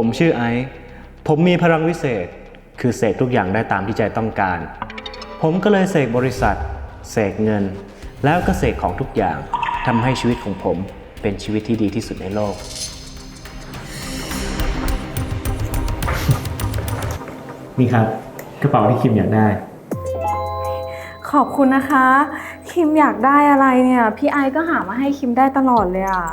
ผมชื่อไอซ์ผมมีพลังวิเศษ คือเสกทุกอย่างได้ตามที่ใจต้องการ ผมก็เลยเสกบริษัท เสกเงิน แล้วก็เสกของทุกอย่างทำให้ชีวิตของผมเป็นชีวิตที่ดีที่สุดในโลก นี่ครับกระเป๋าที่คิมอยากได้ ขอบคุณนะคะ คิมอยากได้อะไรเนี่ย พี่ไอก็หามาให้คิมได้ตลอดเลยอะ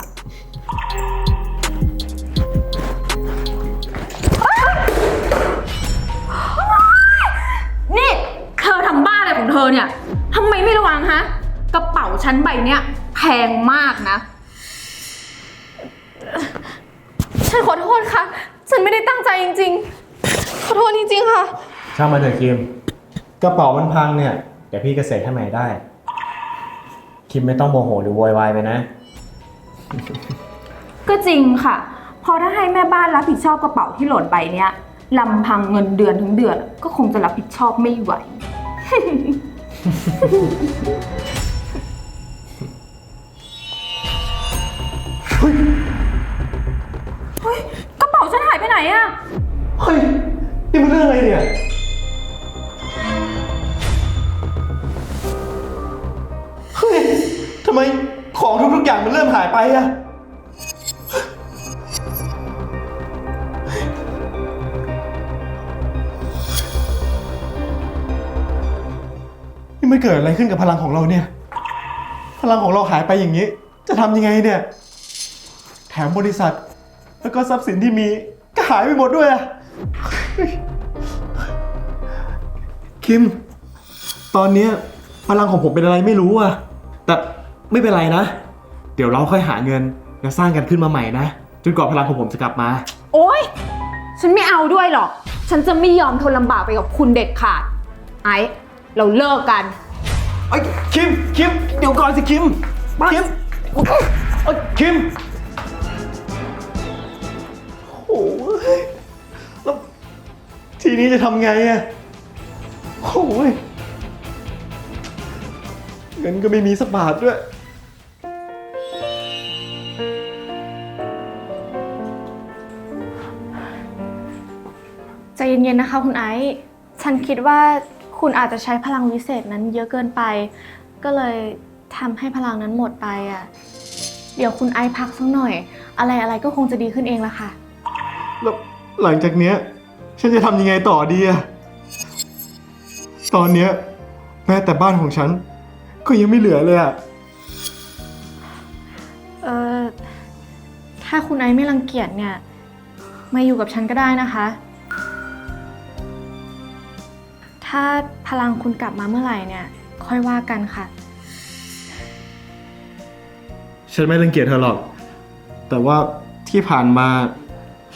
เธอเนี่ยทำไมไม่ระวังฮะ กระเป๋าชั้นใบเนี้ยแพงมากนะ ฉันขอโทษค่ะ ฉันไม่ได้ตั้งใจจริง ๆ ขอโทษจริง ๆ ค่ะ ช่างมาเถอะคิม กระเป๋ามันพังเนี่ยเดี๋ยวพี่ก็เสกให้ใหม่ได้ คิมไม่ต้องโมโหหรือโวยวายไปนะ ก็จริงค่ะเพราะถ้าให้แม่บ้านรับผิดชอบกระเป๋าที่หล่นไปเนี้ยลำพังเงินเดือนทั้งเดือน ก็คงจะรับผิดชอบไม่ไหว เฮ้ยกระเป๋าฉันหายไปไหนอะเฮ้ย นี่มันเรื่องอะไรเนี่ย เฮ้ย ทำไมของทุกๆอย่างมันเริ่มหายไปอะ นี่มันเกิดอะไรขึ้นกับพลังของเราเนี่ย พลังของเราหายไปอย่างนี้ จะทำยังไงเนี่ย แถมบริษัท แล้วก็ทรัพย์สินที่มีก็หายไปหมดด้วยอะคิม ตอนเนี้ยพลังของผมเป็นอะไรไม่รู้อะแต่ไม่เป็นไรนะ เดี๋ยวเราค่อยหาเงินแล้วสร้างกันขึ้นมาใหม่นะจนกว่าพลังของผมจะกลับมา โอ๊ย ฉันไม่เอาด้วยหรอก ฉันจะไม่ยอมทนลำบากไปกับคุณเด็ดขาด ไอ้ เราเลิกกัน ไอ้ยคิม คิม เดี๋ยวก่อนสิคิม คิมเอ้ยคิม โอ้ยแล้วทีนี้จะทำไงอะโอ้ยเงินก็ไม่มีสักบาทด้วย ใจเย็นๆนะคะคุณไอซ์ ฉันคิดว่า คุณอาจจะใช้พลังวิเศษนั้นเยอะเกินไป ก็เลยทำให้พลังนั้นหมดไปอะ เดี๋ยวคุณไอซ์พักสักหน่อย อะไรอะไรๆก็คงจะดีขึ้นเองละค่ะ แล้วหลังจากเนี้ย ฉันจะทำยังไงต่อดีอะตอนเนี้ยแม้แต่บ้านของฉัน ก็ยังไม่เหลือเลยอะเออถ้าคุณไอซ์ไม่รังเกียจเนี่ย มาอยู่กับฉันก็ได้นะคะ ถ้าพลังคุณกลับมาเมื่อไหร่เนี่ย ค่อยว่ากันค่ะ ฉันไม่รังเกียจเธอหรอก แต่ว่าที่ผ่านมา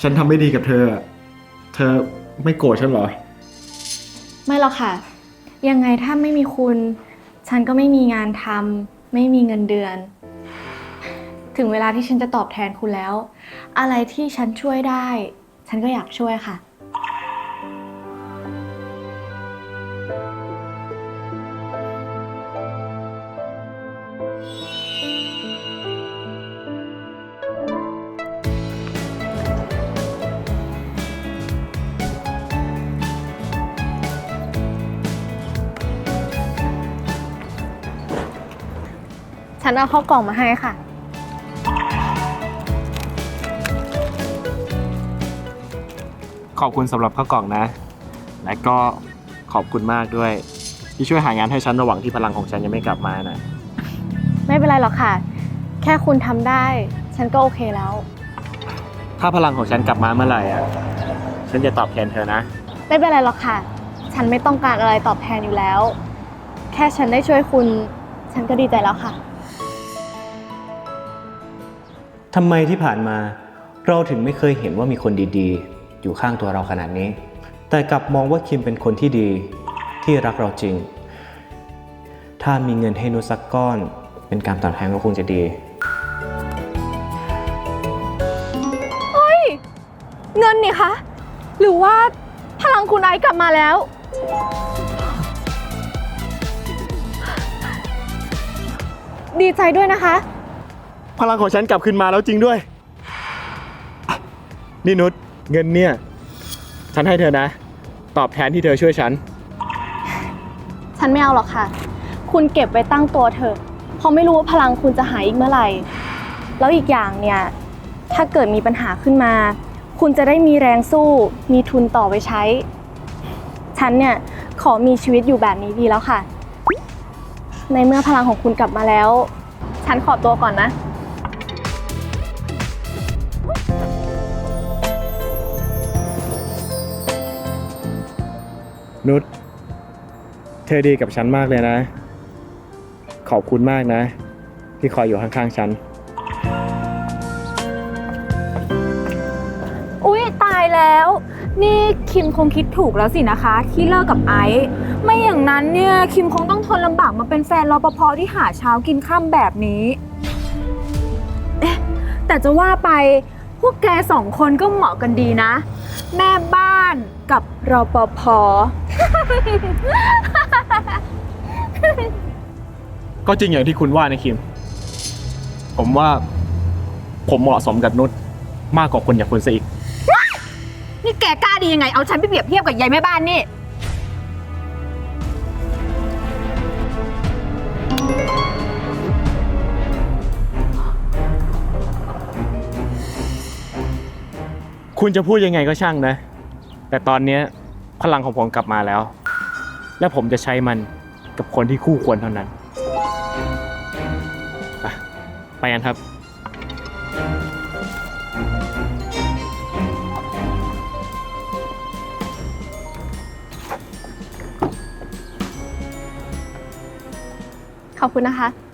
ฉันทำไม่ดีกับเธออะเธอไม่โกรธฉันเหรอ ไม่หรอกค่ะ ยังไงถ้าไม่มีคุณ ฉันก็ไม่มีงานทำไม่มีเงินเดือน ถึงเวลาที่ฉันจะตอบแทนคุณแล้ว อะไรที่ฉันช่วยได้ ฉันก็อยากช่วยค่ะ ฉันเอาข้าวกล่องมาให้ค่ะ ขอบคุณสำหรับข้าวกล่องนะ และก็ขอบคุณมากด้วย ที่ช่วยหางานให้ฉันระหว่างที่พลังของฉันยังไม่กลับมานะไม่เป็นไรหรอกค่ะ แค่คุณทำได้ ฉันก็โอเคแล้ว ถ้าพลังของฉันกลับมาเมื่อไหร่อะ ฉันจะตอบแทนเธอนะ ไม่เป็นไรหรอกค่ะ ฉันไม่ต้องการอะไรตอบแทนอยู่แล้ว แค่ฉันได้ช่วยคุณ ฉันก็ดีใจแล้วค่ะ ทำไมที่ผ่านมา เราถึงไม่เคยเห็นว่ามีคนดีๆ อยู่ข้างตัวเราขนาดนี้ แต่กลับมองว่าคิมเป็นคนที่ดีที่รักเราจริง ถ้ามีเงินให้นุสักก้อน เป็นการตอบแทนก็คงจะดีเงินนี่คะ หรือว่าพลังคุณไอซ์กลับมาแล้ว ดีใจด้วยนะคะ พลังของฉันกลับคืนมาแล้วจริงด้วย นี่นุชเงินเนี่ย ฉันให้เธอนะ ตอบแทนที่เธอช่วยฉัน ฉันไม่เอาหรอกค่ะ คุณเก็บไว้ตั้งตัวเถอะเพราะไม่รู้ว่าพลังคุณจะหายอีกเมื่อไหร่ แล้วอีกอย่างเนี่ย ถ้าเกิดมีปัญหาขึ้นมา คุณจะได้มีแรงสู้ มีทุนต่อไปใช้ ฉันเนี่ยขอมีชีวิตอยู่แบบนี้ดีแล้วค่ะ ในเมื่อพลังของคุณกลับมาแล้ว ฉันขอตัวก่อนนะ นุชเธอดีกับฉันมากเลยนะ ขอบคุณมากนะ ที่คอยอยู่ข้างๆฉัน อุ๊ย ตายแล้ว นี่คิมคงคิดถูกแล้วสินะคะ ที่เลิกกับไอซ์ไม่อย่างนั้นเนี่ย คิมคงต้องทนลำบากมาเป็นแฟนรปภที่หาเช้ากินข้ามแบบนี้เอ๊ะแต่จะว่าไปพวกแกสองคนก็เหมาะกันดีนะ แม่บ้านกับรปภ ก็จริงอย่างที่คุณว่านะคิม ผมว่า ผมเหมาะสมกับนุชมากกว่าคนอย่างคุณซะอีก นี่แกกล้าดียังไง เอาฉันไปเปรียบเทียบกับยายแม่บ้านนี่ คุณจะพูดยังไงก็ช่างนะ แต่ตอนเนี้ย พลังของผมกลับมาแล้ว และผมจะใช้มันกับคนที่คู่ควรเท่านั้นไปไปกันครับ ขอบคุณนะคะ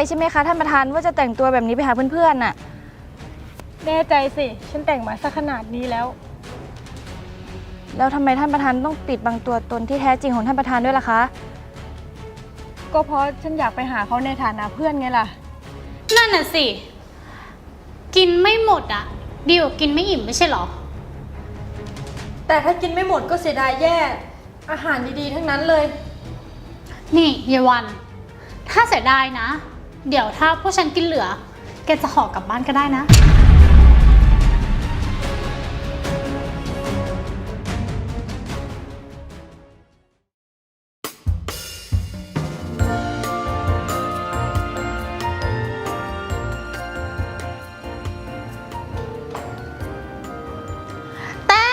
ใจใช่ไหมคะท่านประธานว่าจะแต่งตัวแบบนี้ไปหาเพื่อนๆน่ะ แน่ใจสิ ฉันแต่งมาสักขนาดนี้แล้ว แล้วทำไมท่านประธานต้องปิดบังตัวตนที่แท้จริงของท่านประธานด้วยล่ะคะ ก็เพราะฉันอยากไปหาเขาในฐานะเพื่อนไงล่ะ นั่นน่ะสิ กินไม่หมดอะ ดีกว่ากินไม่อิ่มไม่ใช่เหรอ แต่ถ้ากินไม่หมดก็เสียดายแย่ อาหารดีๆ ทั้งนั้นเลย นี่เยาวัน ถ้าเสียดายนะ เดี๋ยวถ้าพวกฉันกินเหลือ แกจะห่อกลับบ้านก็ได้นะ เต้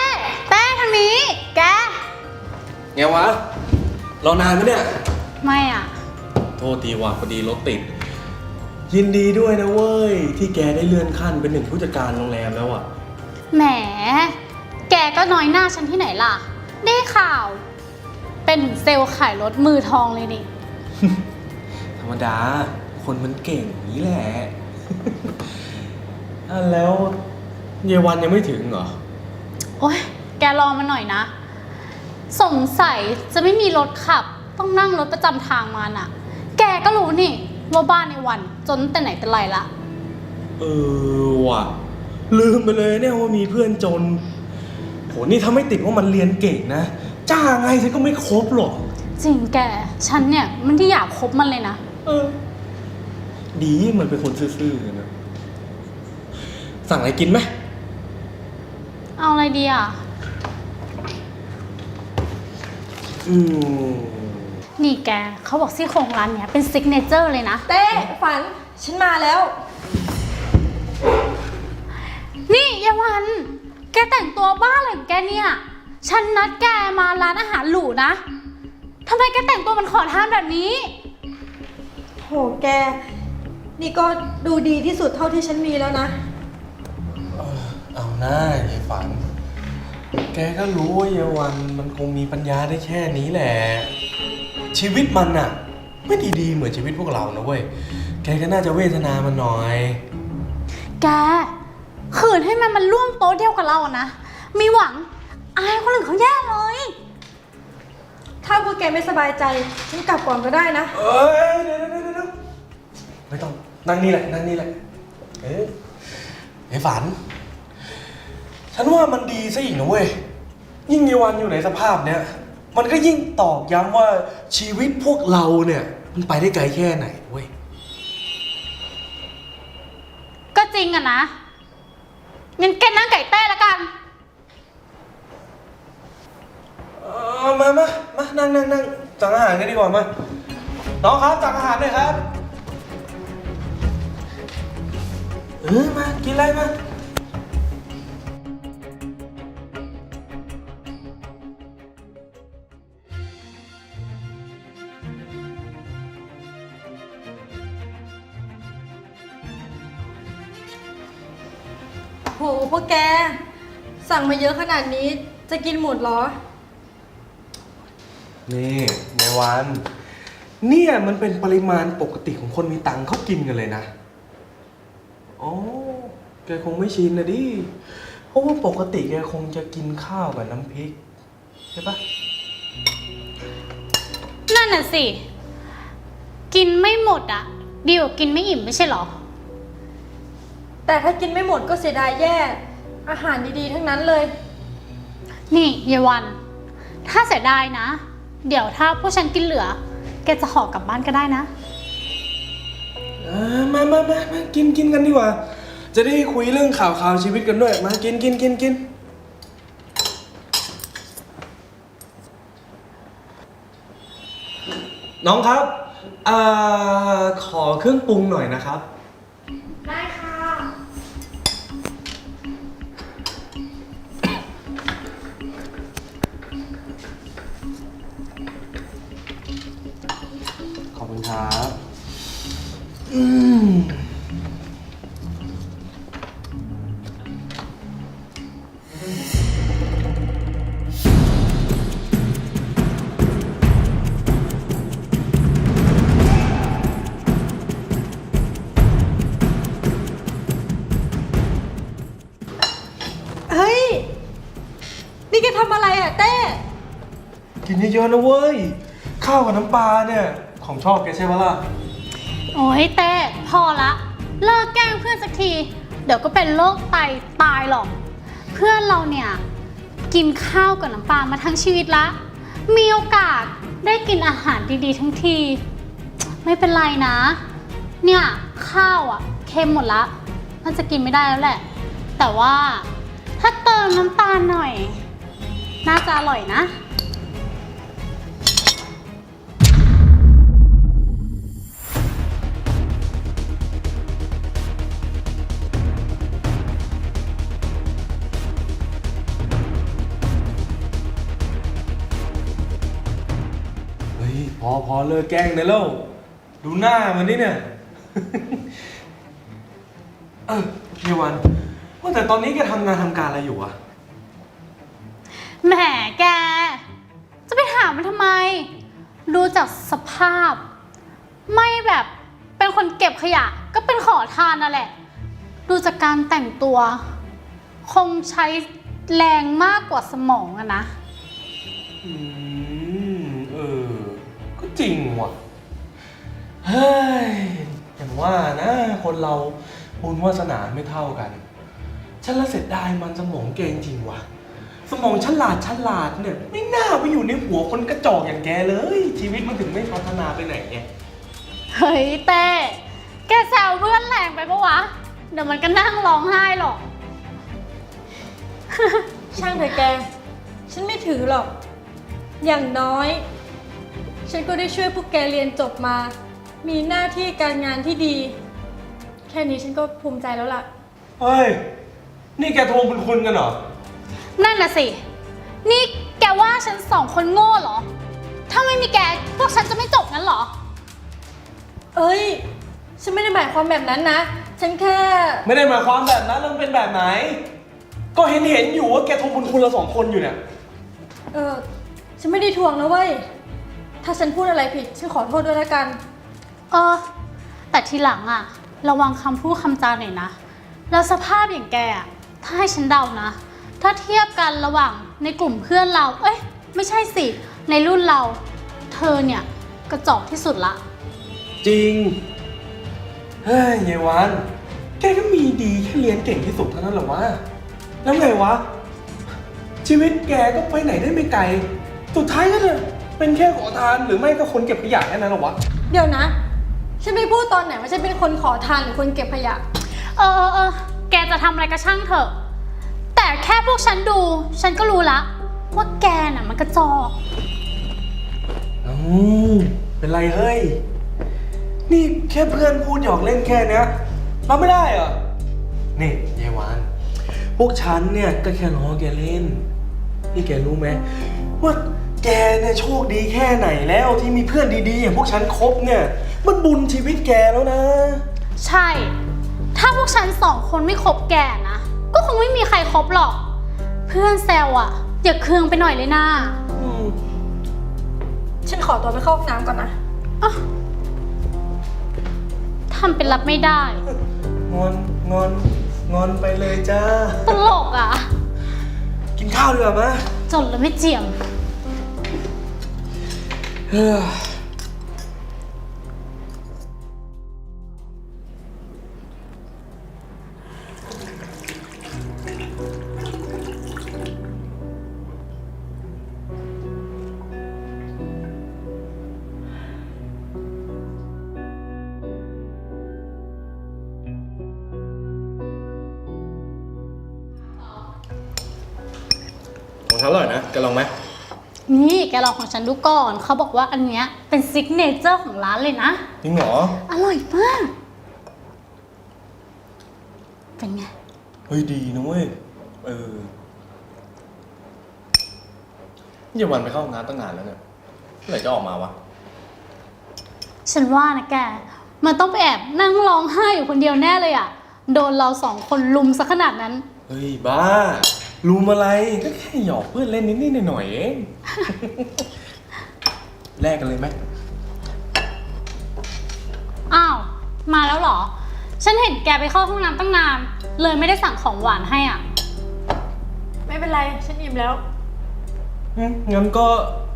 เต้ทางนี้ แก ไงวะรอนานไหมเนี่ย ไม่อะ โทษทีว่ะพอดีรถติด ยินดีด้วยนะเว้ย ที่แกได้เลื่อนขั้นเป็นหนึ่งผู้จัดการโรงแรมแล้วอะ แหม แกก็น้อยหน้าฉันที่ไหนล่ะ ได้ข่าว เป็นถึงเซลล์ขายรถมือทองเลยนี่ ธรรมดา คนมันเก่งอย่างนี้แหละ อะแล้วเยวันยังไม่ถึงเหรอ โอ๊ย แกรอมาหน่อยนะ สงสัยจะไม่มีรถขับ ต้องนั่งรถประจำทางมาน่ะ แกก็รู้นี่ ว่าบ้านในวันจนแต่ไหนแต่ไรละ เออว่ะ ลืมไปเลยเนี่ยว่ามีเพื่อนจน โหนี่ถ้าไม่ติดว่ามันเรียนเก่งนะ จ้าไงฉันก็ไม่ครบหรอก จริงแก ฉันเนี่ยมันที่อยากคบมันเลยนะ เออ ดีมันเป็นคนซื่อๆนะ สั่งอะไรกินไหม เอาอะไรดีอะ อืม นี่แกเขาบอกซี่โครงร้านเนี้ยเป็นซิกเนเจอร์เลยนะ เต้ฝัน ฉันมาแล้ว นี่ยายวัน แกแต่งตัวบ้าอะไรของแกเนี่ย ฉันนัดแกมาร้านอาหารหรูนะทำไมแกแต่งตัวเหมันขอทานแบบนี้ โหแก นี่ก็ดูดีที่สุดเท่าที่ฉันมีแล้วนะ เอาหน้ายายฝัน แกก็รู้ว่าเยาวันมันคงมีปัญญาได้แค่นี้แหละ ชีวิตมันน่ะไม่ดีๆเหมือนชีวิตพวกเรานะเว้ย แกก็น่าจะเวทนามันหน่อย แกขืนให้มันมันร่วมโต๊ะเดียวกับเราอะนะ มีหวัง อายคนอื่นเขาแย่เลย ถ้าพวกแกไม่สบายใจฉันกลับก่อนก็ได้นะ เอ้ยเดี๋ยวเดี๋ยวเดี๋ยวเดี๋ยวไม่ต้องนั่งนี่แหละนั่งนี่แหละ เอ๊ะไอ้ฝัน ฉันว่ามันดีซะอีกนะเว้ย ยิ่งในวันอยู่ในสภาพเนี้ย มันก็ยิ่งตอกย้ำว่าชีวิตพวกเราเนี่ย มันไปได้ไกลแค่ไหนเว้ย ก็จริงอะนะงั้นแกนั่งไก่เต้ละกัน เออมามามานั่งนั่งนั่งสั่งอาหารกันดีกว่ามา น้องครับสั่งอาหารหน่อยครับ เออมา กินอะไรมา แก สั่งมาเยอะขนาดนี้จะกินหมดเหรอ นี่ในวัน เนี่ยมันเป็นปริมาณปกติของคนมีตังค์เขากินกันเลยนะอ๋อแกคงไม่ชินนะดิ เพราะว่าปกติแกคงจะกินข้าวกับน้ำพริก ใช่ปะนั่นน่ะสิ กินไม่หมดอะดีกว่ากินไม่อิ่มไม่ใช่เหรอ แต่ถ้ากินไม่หมดก็เสียดายแย่ อาหารดีๆ ทั้งนั้นเลย นี่เยายวัน ถ้าเสียดายนะ เดี๋ยวถ้าพวกฉันกินเหลือ แกจะห่อกลับบ้านก็ได้นะอ่ามามามามากินกินกันดีกว่า จะได้คุยเรื่องข่าวข่าวชีวิตกันด้วย มากินกินกินกินน้องครับอ่าขอเครื่องปรุงหน่อยนะครับ คุณครับอืมเฮ้ย นี่แกทำอะไรอะเต้ กินเยอะๆนะเว้ย ข้าวกับน้ำปลาเนี่ย ของชอบแกใช่ปะล่ะ โอ้ยเต้พอละ เลิกแกล้งเพื่อนสักที เดี๋ยวก็เป็นโรคไตตายหรอก เพื่อนเราเนี่ย กินข้าวกับน้ำปลามาทั้งชีวิตละ มีโอกาสได้กินอาหารดีๆ ทั้งที ไม่เป็นไรนะ เนี่ย ข้าวอะ่ะเค็มหมดละน่าจะกินไม่ได้แล้วแหละ แต่ว่าถ้าเติมน้ำตาลหน่อย น่าจะอร่อยนะ พอพอเลิกแกล้งได้แล้ว ดูหน้ามันนี่เนี่ย เออเยวันว่าแต่ตอนนี้แกทำงานทำการอะไรอยู่อะแหมแก จะไปถามมันทำไม ดูจากสภาพ ไม่แบบเป็นคนเก็บขยะ ก็เป็นขอทานนั่นแหละ ดูจากการแต่งตัว คงใช้แรงมากกว่าสมองอะนะ อืมเออก็ จริงว่ะ เฮ้ย อย่างว่านะ คนเราบุญวาสนาไม่เท่ากัน ฉันละเสร็จได้มันสมองเก่งจริงว่ะ สมองฉลาดฉลาดเนี่ย ไม่น่าไปอยู่ในหัวคนกระจอกอย่างแกเลย ชีวิตมันถึงไม่พัฒนาไปไหนไงเฮ้ยเต้แกแซวเพื่อนแรงไปปะวะ เดี๋ยวมันก็นั่งร้องไห้หรอก ช่างเถอะแก ฉันไม่ถือหรอก อย่างน้อย ฉันก็ได้ช่วยพวกแกเรียนจบมา มีหน้าที่การงานที่ดี แค่นี้ฉันก็ภูมิใจแล้วล่ะ เฮ้ย นี่แกโทรคุณคุณกันเหรอ นั่นน่ะสิ นี่แกว่าฉันสองคนโง่เหรอ ถ้าไม่มีแกพวกฉันจะไม่จบงั้นเหรอ เอ้ย ฉันไม่ได้หมายความแบบนั้นนะ ฉันแค่ ไม่ได้หมายความแบบนั้นแล้วมันเป็นแบบไหน ก็เห็นเห็นอยู่ว่าแกโทรคุณคุณเราสองคนอยู่เนี่ย เออ ฉันไม่ได้ทวงนะเว้ย ถ้าฉันพูดอะไรผิด ฉันขอโทษด้วยแล้วกัน เออ แต่ทีหลังอะระวังคำพูดคำจาหน่อยนะ แล้วสภาพอย่างแกอะถ้าให้ฉันเดานะ ถ้าเทียบกันระหว่างในกลุ่มเพื่อนเรา เอ้ย ไม่ใช่สิ ในรุ่นเรา เธอเนี่ยกระจอกที่สุดละ จริง เฮ้ยยายวัน แกก็มีดีแค่เรียนเก่งที่สุดเท่านั้นเหรอวะ แล้วไงวะ ชีวิตแกก็ไปไหนได้ไม่ไกล สุดท้ายก็จะ เป็นแค่ขอทานหรือไม่ก็คนเก็บขยะแค่นั้นเหรอวะ เดี๋ยวนะ ฉันไม่พูดตอนไหนว่าฉันเป็นคนขอทานหรือคนเก็บขยะ เออเออเออแกจะทำอะไรก็ช่างเถอะ แต่แค่พวกฉันดู ฉันก็รู้ละ ว่าแกน่ะมันกระจอกอืมเป็นไรเฮ้ย นี่แค่เพื่อนพูดหยอกเล่นแค่เนี้ยรับไม่ได้เหรอ นี่ยายวาน พวกฉันเนี่ยก็แค่ล้อแกเล่น นี่แกรู้ไหมว่า แกเนี่ยโชคดีแค่ไหนแล้วที่มีเพื่อนดีๆอย่างพวกฉันคบเนี่ย มันบุญชีวิตแกแล้วนะ ใช่ ถ้าพวกฉันสองคนไม่คบแกนะ ก็คงไม่มีใครคบหรอก เพื่อนแซวอะอย่าเคืองไปหน่อยเลยนะอืมฉันขอตัวไปเข้าห้องน้ำก่อนนะอะทำเป็นรับไม่ได้ งอนงอนงอนไปเลยจ้า ตลกอะกินข้าวดีกว่ามะ จนแล้วไม่เจียมเฮ้ย ของฉันอร่อยนะแกลองไหม นี่แกลองของฉันดูก่อนเขาบอกว่าอันเนี้ยเป็นซิกเนเจอร์ของร้านเลยนะ จริงเหรอ อร่อยมาก เป็นไง เฮ้ยดีนะเว้ย เออเยาวันไปเข้าห้องน้ำตั้งนานแล้วเนี่ยเมื่อไหร่จะออกมาวะ ฉันว่านะแก มันต้องไปแอบนั่งร้องไห้อยู่คนเดียวแน่เลยอะโดนเราสองคนลุมซะขนาดนั้น เฮ้ยบ้า รู้อะไรก็แค่หยอกเพื่อนเล่นนิดๆหน่อยๆเอง แลกกันเลยไหมอ้าว มาแล้วเหรอ ฉันเห็นแกไปเข้าห้องน้ำตั้งนาน เลยไม่ได้สั่งของหวานให้อะ ไม่เป็นไร ฉันอิ่มแล้ว อืมงั้นก็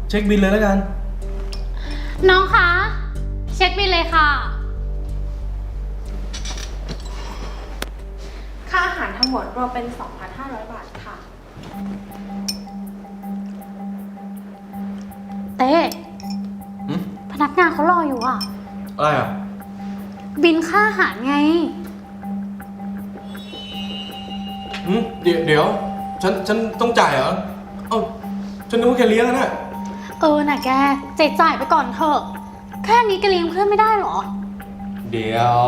เช็คบินเลยแล้วกัน น้องคะ เช็คบิลเลยค่ะ ค่าอาหารทั้งหมดรวมเป็น 2,500 บาทค่ะ เต้หืมพนักงานเขารออยู่อะ อะไรอะ บินค่าอาหารไง หืมเดี๋ยวเดี๋ยว ฉัน ฉันต้องจ่ายเหรอ เอ้า ฉันนึกว่าแกเลี้ยงอะนะเออน่ะแกเจจ่ายไปก่อนเถอะ แค่นี้แกเลี้ยงเพื่อนไม่ได้เหรอ เดี๋ยว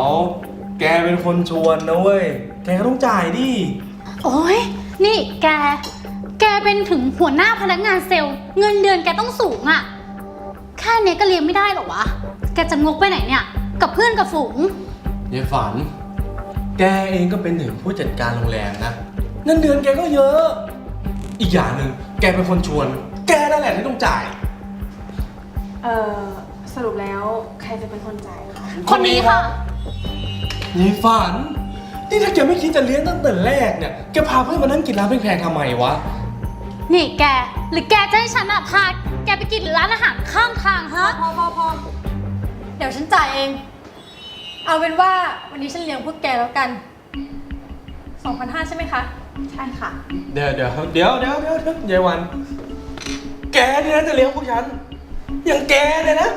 แกเป็นคนชวนนะเว้ย แกก็ต้องจ่ายดิ โอ้ยนี่แก แกเป็นถึงหัวหน้าพนักงานเซลล์ เงินเดือนแกต้องสูงอะ่ะแค่เนี้ยก็เลี้ยงไม่ได้เหรอวะ แกจะงกไปไหนเนี่ย กับเพื่อนกับฝูง ยายฝัน แกเองก็เป็นถึงผู้จัดการโรงแรมนะเงินเดือนแกก็เยอะ อีกอย่างหนึ่งแกเป็นคนชวน แกนั่นแหละที่ต้องจ่าย เอ่อสรุปแล้วใครจะเป็นคนจ่ายคะคนนี้ค่ะ ยายฝัน นี่ถ้าแกไม่คิดจะเลี้ยงตั้งแต่แรกเนี่ย แกพาเพื่อนมานั่งกินร้านแพงๆทำไมวะ นี่แก หรือแกจะให้ฉันอะพาแกไปกินร้านอาหารข้างทางฮะ พอพอพอเดี๋ยวฉันจ่ายเอง เอาเป็นว่าวันนี้ฉันเลี้ยงพวกแกแล้วกัน2,500ใช่ไหมคะ ใช่ค่ะ เดี๋ยวเดี๋ยวเดี๋ยวเดี๋ยวเดี๋ยวเดี๋ยวยายวัน แกเนี่ยนะจะเลี้ยงพวกฉัน อย่างแกเนี่ยนะ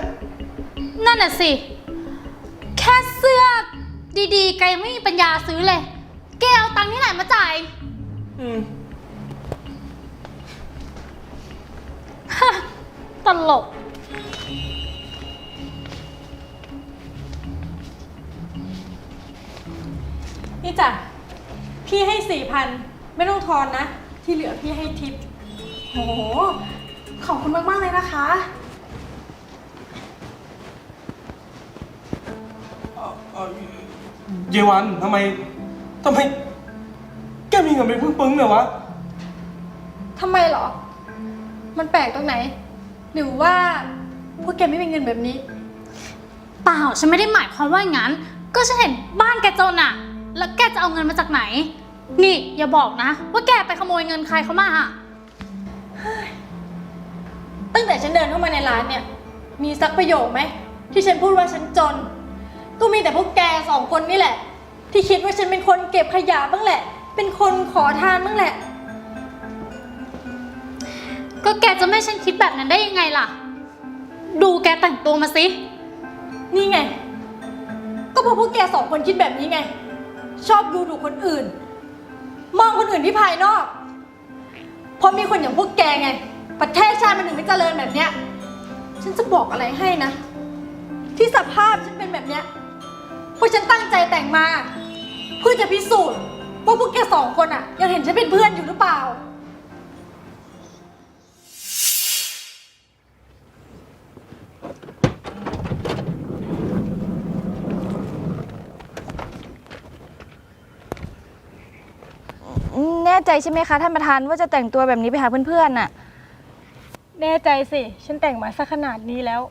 นั่นน่ะสิ แค่เสื้อดีๆ แกยังไม่มีปัญญาซื้อเลย แกเอาตังค์ที่ไหนมาจ่าย อืม ตลก นี่จ้ะ พี่ให้4,000ไม่ต้องทอนนะ ที่เหลือพี่ให้ทิปโห ขอบคุณมาก ๆ เลยนะคะเยวันทำไมทำไม แกมีเงินเป็นปึ้งๆเนี่ยวะ ทำไมเหรอ มันแปลกตรงไหน หรือว่าพวกแกไม่มีเงินแบบนี้ เปล่าฉันไม่ได้หมายความว่าอย่างนั้น ก็ฉันเห็นบ้านแกจนอะแล้วแกจะเอาเงินมาจากไหน นี่อย่าบอกนะ ว่าแกไปขโมยเงินใครเขามาอะตั้งแต่ฉันเดินเข้ามาในร้านเนี่ย มีสักประโยคไหม ที่ฉันพูดว่าฉันจน ก็มีแต่พวกแกสองคนนี่แหละ ที่คิดว่าฉันเป็นคนเก็บขยะบ้างแหละ เป็นคนขอทานบ้างแหละ ก็แกจะไม่ให้ฉันคิดแบบนั้นได้ยังไงล่ะ ดูแกแต่งตัวมาสิ นี่ไง ก็เพราะพวกแกสองคนคิดแบบนี้ไง ชอบดูถูกคนอื่น มองคนอื่นที่ภายนอก เพราะมีคนอย่างพวกแกไง ประเทศชาติมันถึงไม่เจริญแบบเนี้ย ฉันจะบอกอะไรให้นะ ที่สภาพฉันเป็นแบบเนี้ยเพราะฉันตั้งใจแต่งมา เพื่อจะพิสูจน์ว่าพวกแกสองคนอะยังเห็นฉันเป็นเพื่อนอยู่หรือเปล่า ใจใช่ไหมคะท่านประธานว่าจะแต่งตัวแบบนี้ไปหาเพื่อนๆน่ะ แน่ใจสิ ฉันแต่งมาสักขนาดนี้แล้ว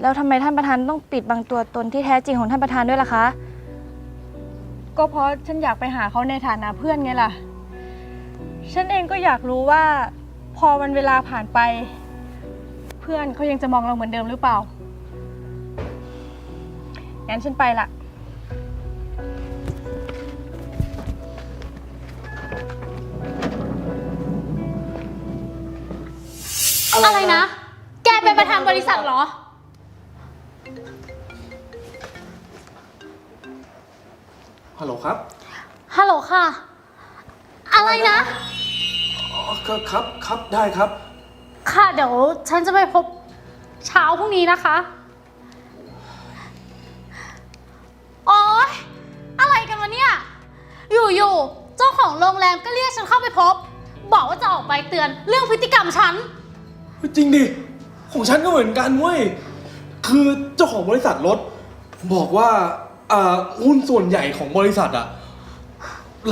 แล้วทำไมท่านประธานต้องปิดบังตัวตนที่แท้จริงของท่านประธานด้วยล่ะคะ ก็เพราะฉันอยากไปหาเขาในฐานะเพื่อนไงล่ะ ฉันเองก็อยากรู้ว่า พอวันเวลาผ่านไป เพื่อนเขายังจะมองเราเหมือนเดิมหรือเปล่า งั้นฉันไปละ อะไรนะ แกเป็นประธานบริษัทเหรอ ฮัลโหลครับฮัลโหลค่ะ อะไรนะ อ๋อครับครับครับได้ครับ ค่ะเดี๋ยวฉันจะไปพบเช้าพรุ่งนี้นะคะ โอ๊ย อะไรกันวะเนี่ย อยู่ๆ เจ้าของโรงแรมก็เรียกฉันเข้าไปพบ บอกว่าจะออกใบเตือนเรื่องพฤติกรรมฉัน จริงดิ ของฉันก็เหมือนกันเว้ย คือเจ้าของบริษัทรถ บอกว่าอ่าหุ้นส่วนใหญ่ของบริษัทอะ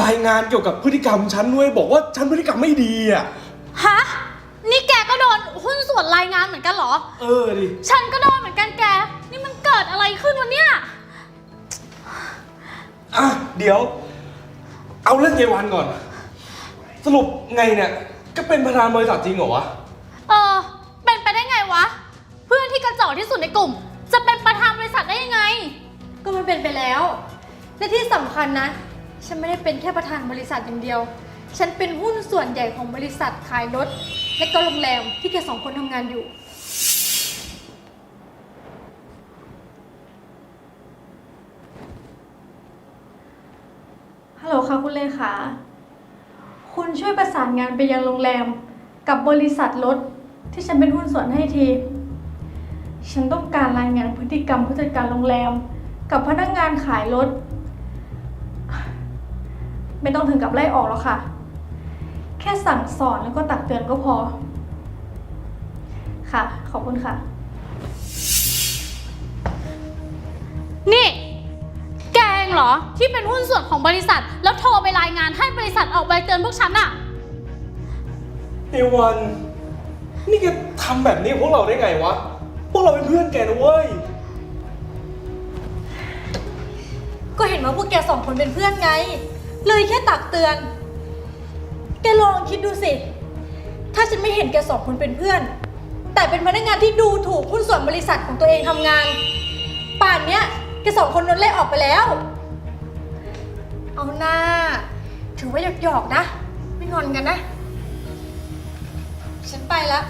รายงานเกี่ยวกับพฤติกรรมฉันด้วย บอกว่าฉันพฤติกรรมไม่ดีอะฮะ นี่แกก็โดนหุ้นส่วนรายงานเหมือนกันเหรอ เออดิ ฉันก็โดนเหมือนกันแก นี่มันเกิดอะไรขึ้นวะเนี่ย อะ เดี๋ยว เอาเรื่องเยายวันก่อน สรุปไงเนี่ย ก็เป็นประธานบริษัทจริงเหรอวะ เออ เป็นไปได้ไงวะ เพื่อนที่กระจอกที่สุดในกลุ่ม จะเป็นประธานบริษัทได้ยังไง ก็มันเป็นไปแล้ว และที่สำคัญนะ ฉันไม่ได้เป็นแค่ประธานบริษัทอย่างเดียว ฉันเป็นหุ้นส่วนใหญ่ของบริษัทขายรถ และก็โรงแรมที่แกสองคนทำงานอยู่ ฮัลโหลค่ะคุณเลขา คุณช่วยประสานงานไปยังโรงแรม กับบริษัทรถที่ฉันเป็นหุ้นส่วนให้ที ฉันต้องการรายงานพฤติกรรมผู้จัดการโรงแรม กับพนักงานขายรถ ไม่ต้องถึงกับไล่ออกหรอกค่ะ แค่สั่งสอนแล้วก็ตักเตือนก็พอ ค่ะ ขอบคุณค่ะ นี่ แกเองเหรอที่เป็นหุ้นส่วนของบริษัท แล้วโทรไปรายงานให้บริษัทออกใบเตือนพวกฉันอะ เอวัน นี่แกทำแบบนี้กับพวกเราได้ไงวะ พวกเราเป็นเพื่อนแกนะเว้ย ก็เห็นว่าพวกแกสองคนเป็นเพื่อนไง เลยแค่ตักเตือน แกลองคิดดูสิ ถ้าฉันไม่เห็นแกสองคนเป็นเพื่อน แต่เป็นพนักงานที่ดูถูกหุ้นส่วนบริษัทของตัวเองทำงาน ป่านเนี้ยแกสองคนโดนไล่ออกไปแล้ว เอาหน้า ถือว่าหยอกๆนะ ไม่งอนกันนะ ฉันไปละ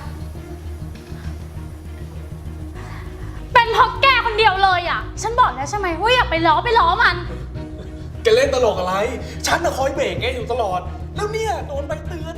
เป็นเพราะแกคนเดียวเลยอะฉันบอกแล้วใช่ไหมว่าอย่าไปล้อไปล้อมัน แกเล่นตลกอะไร ฉันน่ะคอยเบรกแกอยู่ตลอด แล้วเนี่ยโดนใบเตือน